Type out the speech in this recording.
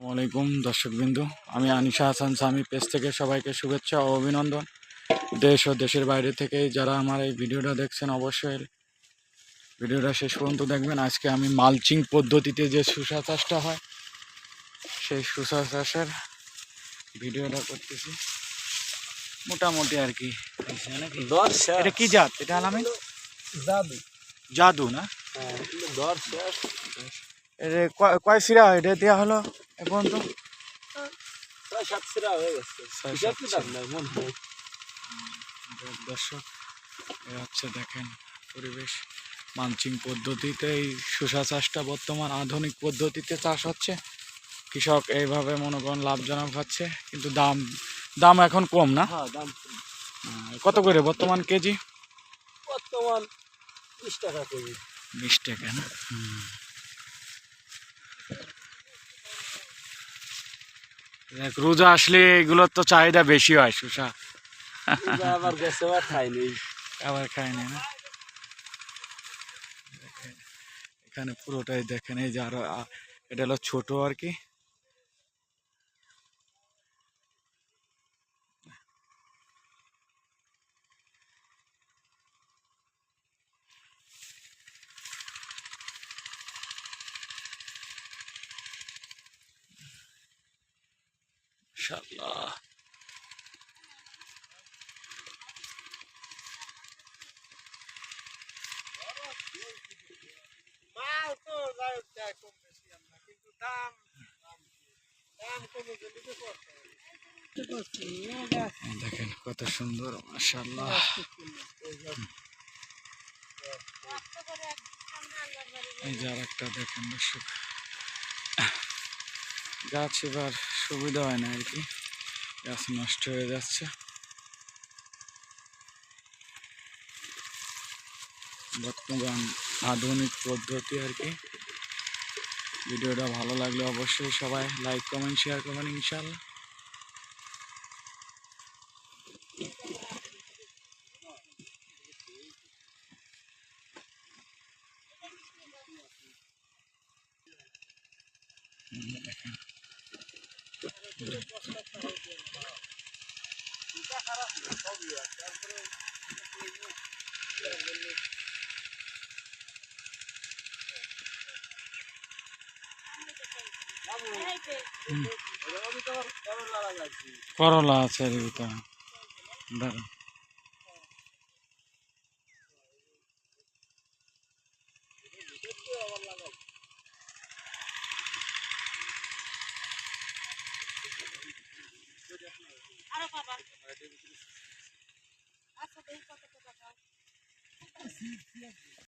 আসসালামাইকুম দর্শকবৃন্দু। আমি আনিশা হাসান সামি পেজ থেকে সবাইকে শুভেচ্ছা ও অভিনন্দন। দেশ ও দেশের বাইরে থেকে যারা আমার এই ভিডিওটা দেখছেন অবশ্যই ভিডিওটা শেষ পর্যন্ত দেখবেন। আজকে আমি মালচিং পদ্ধতিতে যে শুষা চাষটা হয় সেই শুষা চাষের ভিডিওটা করতেছি। মোটামুটি আর কি এটা কি জাত? এটা আলামে দাদু জাদু না? এটা কয়- কয় সিরা এটা দেওয়া হলো? পর্যন্ত? সাত সিরা হয়ে গেছে। দর্শক এ হচ্ছে দেখেন পরিবেশ। মালচিং পদ্ধতিতে এই শসা চাষটা বর্তমান আধুনিক পদ্ধতিতে চাষ হচ্ছে। কৃষক এইভাবে মনে করেন লাভজনক হচ্ছে কিন্তু দাম দাম এখন কম না? হ্যাঁ দাম কত করে বর্তমান কেজি? বর্তমান বিশ টাকা কেজি। বিশ টাকা না? রোজা আসলে এগুলোর তো চাহিদা বেশি হয় শসা আবার গেছে আর খাইনি। আবার খাইনি না? না এখানে পুরোটাই দেখেন এই যে আরও এটা হলো ছোট আর কি মাশাআল্লাহ মাল তো যায় কম বেশি আমরা কিন্তু দাম দাম কমে গেলে তো করতে হবে এই দেখেন কত সুন্দর মাশাআল্লাহ। এই যে আর একটা দেখেন দর্শক। গাছ এবার সুবিধা হয় না আর কি। গাছ নষ্ট হয়ে যাচ্ছে। বর্তমান আধুনিক পদ্ধতি আর কি। ভিডিওটা ভালো লাগলে অবশ্যই সবাই লাইক কমেন্ট শেয়ার করবেন ইনশাল্লাহ তো করলা আছে এর দাঁড়ান